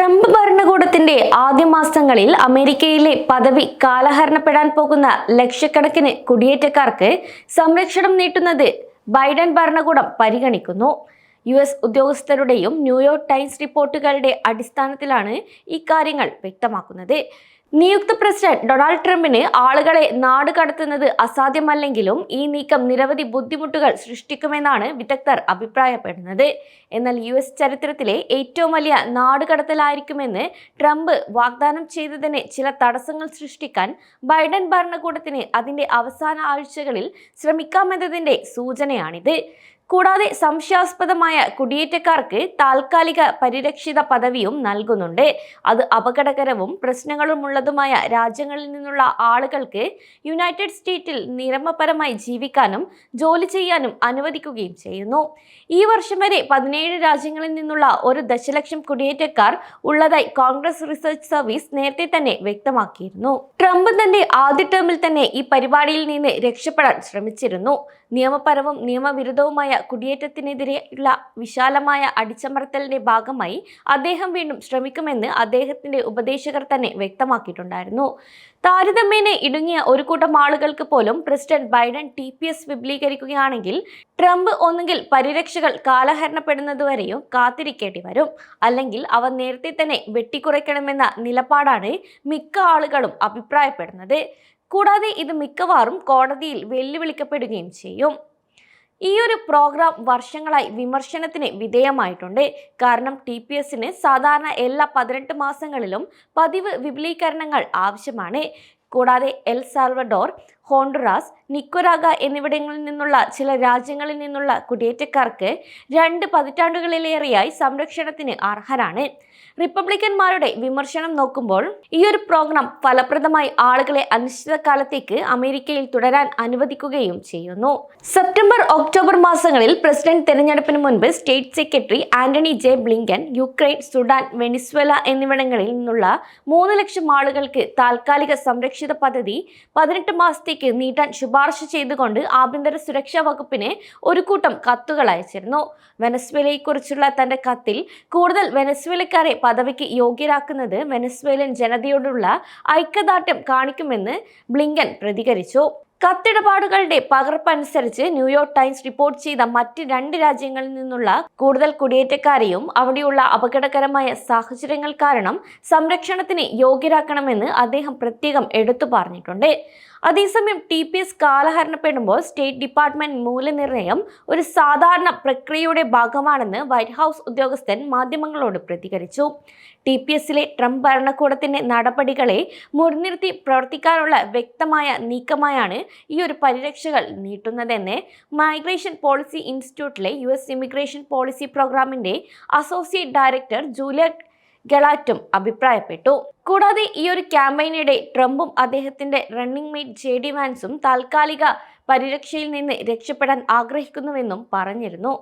Trump ഭരണകൂടത്തിന്റെ ആദ്യ മാസങ്ങളിൽ അമേരിക്കയിലെ പദവി കാലഹരണപ്പെടാൻ പോകുന്ന ലക്ഷക്കണക്കിന് കുടിയേറ്റക്കാർക്ക് സംരക്ഷണം നീട്ടുന്നത് ബൈഡൻ ഭരണകൂടം പരിഗണിക്കുന്നു. യു എസ് ഉദ്യോഗസ്ഥരുടെയും ന്യൂയോർക്ക് ടൈംസ് റിപ്പോർട്ടുകളുടെ അടിസ്ഥാനത്തിലാണ് ഇക്കാര്യങ്ങൾ വ്യക്തമാക്കുന്നത്. നിയുക്ത പ്രസിഡന്റ് ഡൊണാൾഡ് ട്രംപിന് ആളുകളെ നാട് കടത്തുന്നത് അസാധ്യമല്ലെങ്കിലും ഈ നീക്കം നിരവധി ബുദ്ധിമുട്ടുകൾ സൃഷ്ടിക്കുമെന്നാണ് വിദഗ്ധർ അഭിപ്രായപ്പെടുന്നത്. എന്നാൽ യു എസ് ചരിത്രത്തിലെ ഏറ്റവും വലിയ നാട് കടത്തലായിരിക്കുമെന്ന് ട്രംപ് വാഗ്ദാനം ചെയ്തതിന് ചില തടസ്സങ്ങൾ സൃഷ്ടിക്കാൻ ബൈഡൻ ഭരണകൂടത്തിന് അതിന്റെ അവസാന ആഴ്ചകളിൽ ശ്രമിക്കാമെന്നതിന്റെ സൂചനയാണിത്. കൂടാതെ സംശയാസ്പദമായ കുടിയേറ്റക്കാർക്ക് താൽക്കാലിക പരിരക്ഷിത പദവിയും നൽകുന്നുണ്ട്. അത് അപകടകരവും പ്രശ്നങ്ങളുമുള്ളതുമായ രാജ്യങ്ങളിൽ നിന്നുള്ള ആളുകൾക്ക് യുണൈറ്റഡ് സ്റ്റേറ്റിൽ നിയമപരമായി ജീവിക്കാനും ജോലി ചെയ്യാനും അനുവദിക്കുകയും ചെയ്യുന്നു. ഈ വർഷം വരെ പതിനേഴ് രാജ്യങ്ങളിൽ നിന്നുള്ള ഒരു ദശലക്ഷം കുടിയേറ്റക്കാർ ഉള്ളതായി കോൺഗ്രസ് റിസർച്ച് സർവീസ് നേരത്തെ തന്നെ വ്യക്തമാക്കിയിരുന്നു. ട്രംപ് തന്റെ ആദ്യ ടേമിൽ തന്നെ ഈ പരിപാടിയിൽ നിന്ന് രക്ഷപ്പെടാൻ ശ്രമിച്ചിരുന്നു. നിയമപരവും നിയമവിരുദ്ധവുമായ കുടിയേറ്റത്തിനെതിരെയുള്ള വിശാലമായ അടിച്ചമർത്തലിന്റെ ഭാഗമായി അദ്ദേഹം വീണ്ടും ശ്രമിക്കുമെന്ന് അദ്ദേഹത്തിന്റെ ഉപദേശകർ തന്നെ വ്യക്തമാക്കിയിട്ടുണ്ടായിരുന്നു. താരതമ്യേന ഇടുങ്ങിയ ഒരു കൂട്ടം ആളുകൾക്ക് പോലും president Biden T P S വിപുലീകരിക്കുകയാണെങ്കിൽ Trump ഒന്നുകിൽ പരിരക്ഷകൾ കാലഹരണപ്പെടുന്നതുവരെയോ കാത്തിരിക്കേണ്ടി വരും. അല്ലെങ്കിൽ അവ നേരത്തെ തന്നെ വെട്ടിക്കുറയ്ക്കണമെന്ന നിലപാടാണ് മിക്ക ആളുകളും അഭിപ്രായപ്പെടുന്നത്. കൂടാതെ ഇത് മിക്കവാറും കോടതിയിൽ വെല്ലുവിളിക്കപ്പെടുകയും ചെയ്യും. ഈ ഒരു പ്രോഗ്രാം വർഷങ്ങളായി വിമർശനത്തിന് വിധേയമായിട്ടുണ്ട്. കാരണം ടി പി എസിന് സാധാരണ എല്ലാ പതിനെട്ട് മാസങ്ങളിലും പതിവ് വിപുലീകരണങ്ങൾ ആവശ്യമാണ്. കൂടാതെ എൽ സാൽവഡോർ ഹോണ്ടുറാസ് നിക്കുരാഗ എന്നിവിടങ്ങളിൽ നിന്നുള്ള ചില രാജ്യങ്ങളിൽ നിന്നുള്ള കുടിയേറ്റക്കാർക്ക് രണ്ട് പതിറ്റാണ്ടുകളിലേറെയായി സംരക്ഷണത്തിന് അർഹരാണ്. റിപ്പബ്ലിക്കന്മാരുടെ വിമർശനം നോക്കുമ്പോൾ ഈ ഒരു പ്രോഗ്രാം ഫലപ്രദമായി ആളുകളെ അനിശ്ചിതകാലത്തേക്ക് അമേരിക്കയിൽ തുടരാൻ അനുവദിക്കുകയും ചെയ്യുന്നു. സെപ്റ്റംബർ ഒക്ടോബർ മാസങ്ങളിൽ പ്രസിഡന്റ് തെരഞ്ഞെടുപ്പിന് മുൻപ് state secretary Antony J Blinken Ukraine Sudan Venezuela എന്നിവിടങ്ങളിൽ നിന്നുള്ള മൂന്ന് ലക്ഷം ആളുകൾക്ക് താൽക്കാലിക സംരക്ഷിത പദ്ധതി പതിനെട്ട് മാസത്തേക്ക് നീട്ടാൻ ശുപാർശ ചെയ്തുകൊണ്ട് ആഭ്യന്തര സുരക്ഷാ വകുപ്പിന് ഒരു കൂട്ടം കത്തുകൾ അയച്ചിരുന്നു. വെനസ്വേലയെക്കുറിച്ചുള്ള തന്റെ കത്തിൽ കൂടുതൽ വെനസ്വേലക്കാരെ പദവിക്ക് യോഗ്യരാക്കുന്നത് വെനസ്വേലൻ ജനതയോടുള്ള ഐക്യദാർഢ്യം കാണിക്കുമെന്ന് ബ്ലിങ്കൻ പ്രതികരിച്ചു. കത്തിടപാടുകളുടെ പകർപ്പ് അനുസരിച്ച് ന്യൂയോർക്ക് ടൈംസ് റിപ്പോർട്ട് ചെയ്ത മറ്റ് രണ്ട് രാജ്യങ്ങളിൽ നിന്നുള്ള കൂടുതൽ കുടിയേറ്റക്കാരെയും അവിടെയുള്ള അപകടകരമായ സാഹചര്യങ്ങൾ കാരണം സംരക്ഷണത്തിന് യോഗ്യരാക്കണമെന്ന് അദ്ദേഹം പ്രത്യേകം എടുത്തു പറഞ്ഞിട്ടുണ്ട്. അതേസമയം ടി പി എസ് കാലഹരണപ്പെടുമ്പോൾ സ്റ്റേറ്റ് ഡിപ്പാർട്ട്മെന്റ് മൂല്യനിർണയം ഒരു സാധാരണ പ്രക്രിയയുടെ ഭാഗമാണെന്ന് വൈറ്റ് ഹൗസ് ഉദ്യോഗസ്ഥൻ മാധ്യമങ്ങളോട് പ്രതികരിച്ചു. ടി പി എസിലെ ട്രംപ് ഭരണകൂടത്തിന്റെ നടപടികളെ മുൻനിർത്തി പ്രവർത്തിക്കാനുള്ള വ്യക്തമായ നീക്കമായാണ് ഈ ഒരു പരിരക്ഷകൾ നീട്ടുന്നതെന്ന് മൈഗ്രേഷൻ പോളിസി ഇൻസ്റ്റിറ്റ്യൂട്ടിലെ യു എസ് ഇമിഗ്രേഷൻ പോളിസി പ്രോഗ്രാമിന്റെ അസോസിയേറ്റ് ഡയറക്ടർ ജൂലിയറ്റ് ഗലാറ്റും അഭിപ്രായപ്പെട്ടു. കൂടാതെ ഈ ഒരു ക്യാമ്പയിനിടെ ട്രംപും അദ്ദേഹത്തിന്റെ റണ്ണിംഗ് മേറ്റ് ജെ ഡി വാൻസും താൽക്കാലിക പരിരക്ഷയിൽ നിന്ന് രക്ഷപ്പെടാൻ ആഗ്രഹിക്കുന്നുവെന്നും പറഞ്ഞിരുന്നു.